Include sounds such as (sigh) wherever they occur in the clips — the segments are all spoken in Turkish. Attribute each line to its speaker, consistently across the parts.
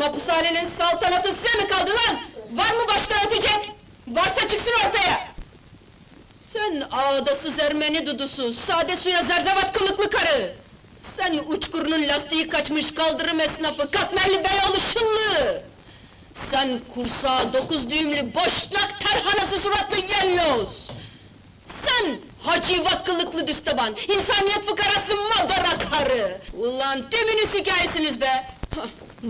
Speaker 1: Bu hapishanenin saltanatı size mi kaldı lan? Var mı başka ötecek? Varsa çıksın ortaya! Sen ağdasız Ermeni dudusu, sade suya zerzevat kılıklı karı! Sen uçkurunun lastiği kaçmış kaldırım esnafı, katmerli beyoğlu şıllı! Sen kursağı dokuz düğümlü boşnak terhanası suratlı yellos! Sen hacivat kılıklı düsteban, insaniyet fıkarası madara karı! Ulan tümünüz hikayesiniz be!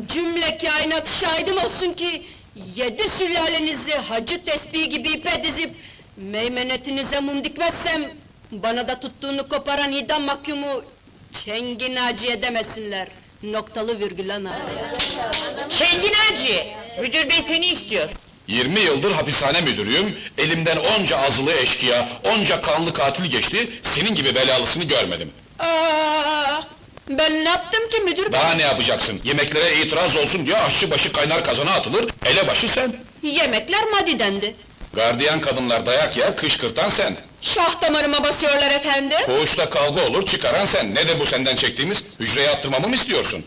Speaker 1: Cümle kainat şahidim olsun ki... ...yedi sülalenizi hacı tesbihi gibi ipe dizip... ...meymenetinize mum dikmezsem... ...bana da tuttuğunu koparan idam mahkumu... ...Çengi Naciye demesinler. Noktalı virgül ana.
Speaker 2: Şengin Hacı, müdür bey seni istiyor.
Speaker 3: 20 yıldır hapishane müdürüyüm, elimden onca azılı eşkıya, onca kanlı katil geçti, senin gibi belalısını görmedim.
Speaker 1: Aa, ben ne yaptım ki müdür bey?
Speaker 3: Daha ne yapacaksın? Yemeklere itiraz olsun diye aşçı başı kaynar kazana atılır, elebaşı sen.
Speaker 1: Yemekler madidendi.
Speaker 3: Gardiyan kadınlar dayak yer, kışkırtan sen.
Speaker 1: Şah damarıma basıyorlar efendim.
Speaker 3: Koğuşta kavga olur, çıkaran sen. Ne de bu senden çektiğimiz? Hücreye attırmamı mı istiyorsun?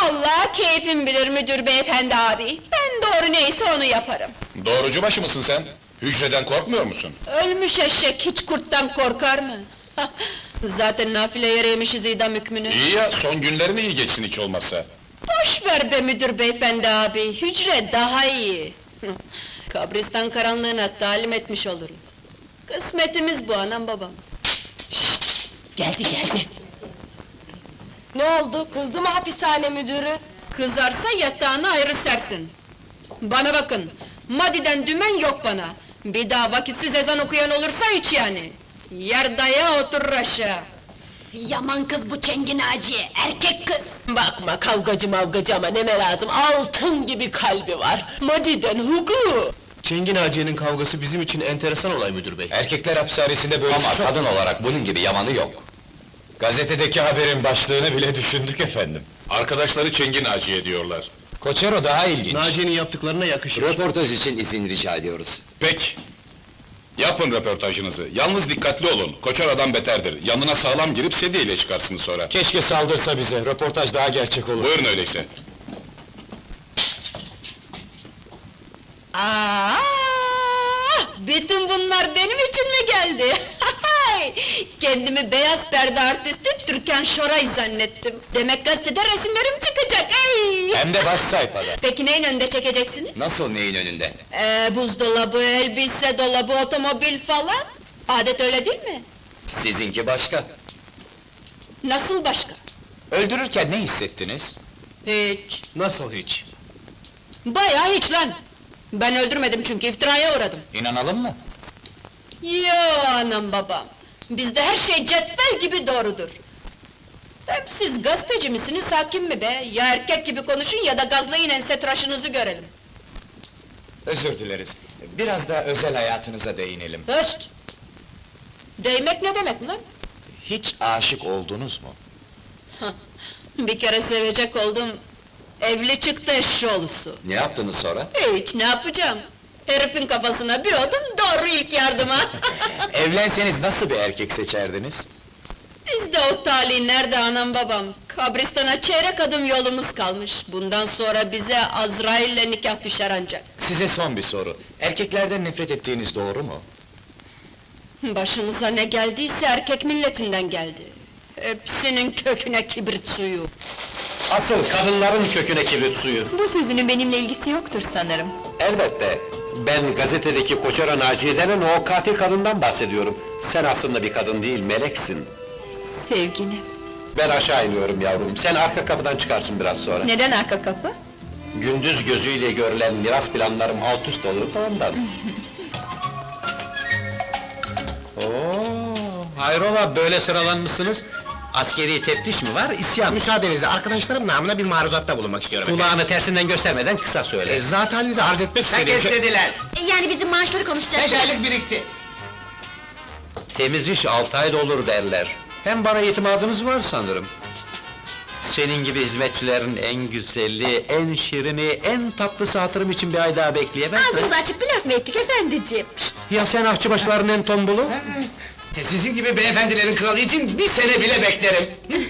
Speaker 1: Vallahi keyfim bilir müdür beyefendi abi. Ben doğru neyse onu yaparım.
Speaker 3: Doğrucu başı mısın sen? Hücreden korkmuyor musun?
Speaker 1: Ölmüş eşek hiç kurttan korkar mı? (laughs) Zaten nafile yere yemişiz idam hükmünü.
Speaker 3: İyi ya, son günlerin iyi geçsin hiç olmazsa.
Speaker 1: Boş ver be müdür beyefendi abi, hücre daha iyi. (laughs) Kabristan karanlığına talim etmiş oluruz. Kısmetimiz bu anam babam.
Speaker 2: Geldi geldi.
Speaker 1: Ne oldu, kızdı mı hapishane müdürü? Kızarsa yatağını ayrı sersin. Bana bakın, madiden dümen yok bana. Bir daha vakitsiz ezan okuyan olursa hiç yani. Yer daya oturur aşağı.
Speaker 2: Yaman kız bu Çengin Hacı, erkek kız. Bakma kavgacı mavgacı ama neme lazım, altın gibi kalbi var. Madiden hugu.
Speaker 4: Çengin Naciye'nin kavgası bizim için enteresan olay müdür bey.
Speaker 5: Erkekler hapishanesinde böyle
Speaker 6: Ama
Speaker 5: çok...
Speaker 6: kadın olarak bunun gibi yamanı yok.
Speaker 5: Gazetedeki haberin başlığını bile düşündük efendim.
Speaker 3: Arkadaşları Çengin Naciye diyorlar.
Speaker 5: Koçero daha ilginç.
Speaker 4: Naciye'nin yaptıklarına yakışır.
Speaker 6: Röportaj için izin rica ediyoruz.
Speaker 3: Peki. Yapın röportajınızı. Yalnız dikkatli olun. Koçar adam beterdir. Yanına sağlam girip sedyeyle çıkarsınız sonra.
Speaker 5: Keşke saldırsa bize, röportaj daha gerçek olur.
Speaker 3: Buyurun öyleyse.
Speaker 1: Aa, bütün bunlar benim için mi geldi? (laughs) Kendimi beyaz perde artisti Türkan Şoray zannettim. Demek gazetede resimlerim çıkacak, ey!
Speaker 5: Hem de baş sayfada.
Speaker 1: Peki neyin önünde çekeceksiniz?
Speaker 6: Nasıl neyin önünde?
Speaker 1: Ee, buzdolabı, elbise dolabı, otomobil falan. Adet öyle değil mi?
Speaker 6: Sizinki başka.
Speaker 1: Nasıl başka?
Speaker 5: Öldürürken ne hissettiniz?
Speaker 1: Hiç.
Speaker 4: Nasıl hiç?
Speaker 1: Bayağı hiç lan! Ben öldürmedim çünkü iftiraya uğradım.
Speaker 5: İnanalım mı?
Speaker 1: Yo anam babam! Bizde her şey cetvel gibi doğrudur. Hem siz gazeteci misiniz, hakim mi be? Ya erkek gibi konuşun ya da gazlayın ense tıraşınızı görelim.
Speaker 5: Özür dileriz. Biraz da özel hayatınıza değinelim.
Speaker 1: Höst! Değmek ne demek lan?
Speaker 5: Hiç aşık oldunuz mu?
Speaker 1: Bir kere sevecek oldum. Evli çıktı eşşoğlusu.
Speaker 6: Ne yaptınız sonra?
Speaker 1: Hiç, ne yapacağım? Herifin kafasına bir odun, doğru ilk yardıma! (laughs)
Speaker 5: Evlenseniz nasıl bir erkek seçerdiniz?
Speaker 1: Bizde o talih nerede anam babam? Kabristana çeyrek adım yolumuz kalmış. Bundan sonra bize Azrail'le nikah düşer ancak.
Speaker 5: Size son bir soru. Erkeklerden nefret ettiğiniz doğru mu?
Speaker 1: Başımıza ne geldiyse erkek milletinden geldi. Hepsinin köküne kibrit suyu.
Speaker 5: Asıl kadınların köküne kibrit suyu.
Speaker 1: Bu sözünün benimle ilgisi yoktur sanırım.
Speaker 7: Elbette. Ben gazetedeki Koçara Naciye denen o katil kadından bahsediyorum. Sen aslında bir kadın değil, meleksin.
Speaker 1: Sevgilim.
Speaker 7: Ben aşağı iniyorum yavrum, sen arka kapıdan çıkarsın biraz sonra.
Speaker 1: Neden arka kapı?
Speaker 7: Gündüz gözüyle görülen miras planlarım alt üst olur da ondan. (laughs) Oo, hayrola böyle sıralanmışsınız? Askeri teftiş mi var, isyan?
Speaker 4: Müsaadenizle arkadaşlarım namına bir maruzatta bulunmak istiyorum.
Speaker 7: Kulağını tersinden göstermeden kısa
Speaker 4: E,
Speaker 7: söyle.
Speaker 4: zat halinizi arz etmek istediğim şey...
Speaker 7: dediler.
Speaker 8: Yani bizim maaşları konuşacaklar.
Speaker 7: birikti. Temiz iş altı ayda olur derler. Hem bana itimadınız var sanırım. Senin gibi hizmetçilerin en güzeli, en şirini, en tatlısı hatırım için bir ay daha bekleyemez mi?
Speaker 8: Ağzımızı açıp bir laf mı ettik efendiciğim?
Speaker 7: Ya sen ahçıbaşların en tombulu?
Speaker 9: Sizin gibi beyefendilerin kralı için bir sene bile beklerim. (laughs)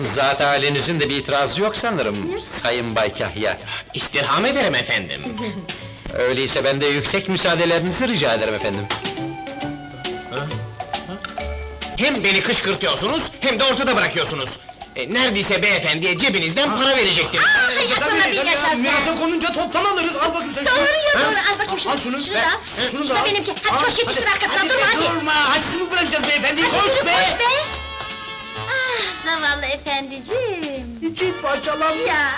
Speaker 7: Zat halinizin de bir itirazı yok sanırım, Sayın Bay Kahya.
Speaker 4: İstirham ederim efendim.
Speaker 7: Öyleyse ben de yüksek müsaadelerinizi rica ederim efendim.
Speaker 4: Hem beni kışkırtıyorsunuz, hem de ortada bırakıyorsunuz. E, neredeyse beyefendiye cebinizden para verecektiniz.
Speaker 8: Hayatına bir yaşasın.
Speaker 5: konunca toptan alırız, al bakayım sen
Speaker 8: Doğru ya doğru, al bakayım şunu.
Speaker 5: Al şunu,
Speaker 8: Şunu
Speaker 5: ver.
Speaker 8: al.
Speaker 5: Şunu da al.
Speaker 8: benimki. Hadi koş yetiştir arkasından, durma hadi.
Speaker 5: Durma, haçsız mı bırakacağız beyefendi?
Speaker 8: Hadi
Speaker 5: Koş
Speaker 8: yürü,
Speaker 5: be!
Speaker 8: Koş be! Ah zavallı efendiciğim.
Speaker 5: İçim parçalandı.
Speaker 8: Ya